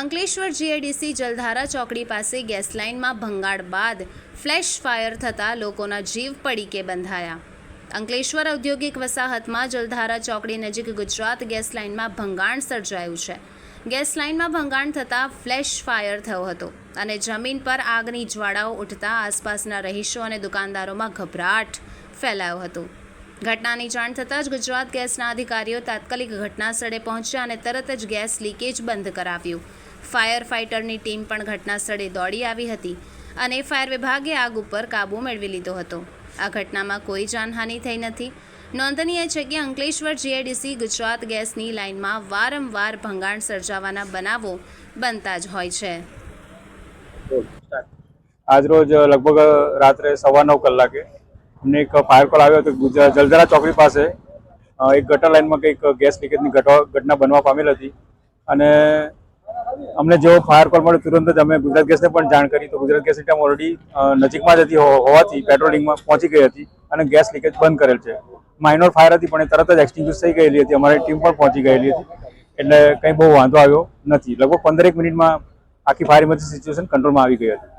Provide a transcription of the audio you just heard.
Ankleshwar GIDC જલધારા ચોકડી પાસે gas લાઇનમાં ભંગાણ બાદ ફ્લેશ ફાયર થતાં લોકોના જીવ પડીકે બંધાયા. અંકલેશ્વર ઔદ્યોગિક વસાહતમાં જલધારા ચોકડી નજીક ગુજરાત ગેસ લાઇનમાં ભંગાણ સર્જાયું છે. ગેસ લાઇનમાં ભંગાણ થતાં ફ્લેશ ફાયર થયો હતો અને જમીન પર આગની જ્વાળાઓ ઉઠતા આસપાસના રહીશો અને દુકાનદારોમાં ગભરાટ ફેલાયો હતો. ઘટનાની જાણ થતાં જ ગુજરાત ગેસના અધિકારીઓ તાત્કાલિક ઘટના સ્થળે પહોંચ્યા અને તરત જ ગેસ લીકેજ બંધ કરાવ્યું. ફાયર ફાઇટરની ટીમ પણ ઘટના સ્થળે દોડી આવી હતી અને ફાયર વિભાગે આગ ઉપર કાબૂ મેળવી લીધો હતો. આ ઘટનામાં કોઈ જાનહાનિ થઈ નથી. નોંધનીય છે કે અંકલેશ્વર જીઆઈડીસી ગુજરાત ગેસની લાઇનમાં વારંવાર ભંગાણ સર્જાવાના બનાવો બનતા જ હોય છે. આજરોજ લગભગ રાત્રે સવા નવ કલાકે અમને એક ફાયર કોલ આવ્યો હતો ગુજરાત જલધારા ચોકડી પાસે. એક ગટર લાઇનમાં કંઈક ગેસ લીકેજની ઘટના બનવા પામેલ હતી અને અમને જેવો ફાયર કોલ મળ્યો તુરંત જ અમે ગુજરાત ગેસને પણ જાણ કરી. તો ગુજરાત ગેસની ટીમ ઓલરેડી નજીકમાં જ હતી હોવાથી પેટ્રોલિંગમાં પહોંચી ગઈ હતી અને ગેસ લીકેજ બંધ કરેલ છે. માઇનોર ફાયર હતી પણ એ તરત જ એક્સટિંગ્યુશ થઈ ગયેલી હતી. અમારી ટીમ પણ પહોંચી ગયેલી હતી. એટલે કંઈ બહુ વાંધો આવ્યો નથી. લગભગ પંદરેક મિનિટમાં આખી ફાયર ઇમરજન્સી સિચ્યુએશન કંટ્રોલમાં આવી ગઈ હતી.